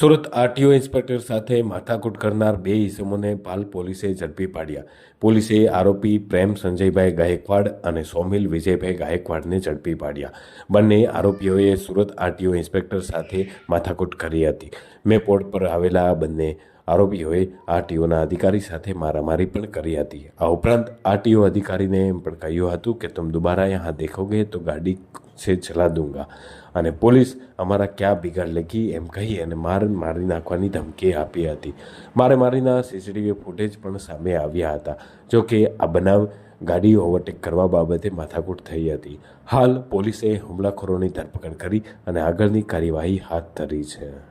Surat RTO inspector સાથે માથાકૂટ કરનાર બે ઇસમોને પાલ પોલીસે ઝડપી પાડ્યા. પોલીસે આરોપી પ્રેમ સંજયભાઈ ગાયકવાડ અને સોમિલ વિજયભાઈ ગાયકવાડને ઝડપી પાડ્યા. બંને આરોપીઓએ સુરત આરટીઓ ઇન્સ્પેક્ટર સાથે માથાકૂટ કરી હતી. મેપોર્ટ પર આવેલા બંને આરોપીઓએ આરટીઓના અધિકારી સાથે મારામારી પણ કરી હતી. આ ઉપરાંત આરટીઓ અધિકારીને એમ પણ કહ્યું હતું કે, તમે દુબારા યહાં દેખોગે તો ગાડી से चला दूंगा અને પોલીસ અમારા ક્યાં બિગાડ લગી એમ કહી અને માર મારી નાખવાની ધમકી આપી હતી મારે મારીના સીસીટીવી ફૂટેજ પણ સામે આવ્યા હતા જો કે આ બનાવ ગાડી ઓવરટેક કરવા બાબતે માથાકૂટ થઈ હતી હાલ પોલીસે હુમલાખોરોની ધરપકડ કરી અને આગળની કાર્યવાહી હાથ ધરી છે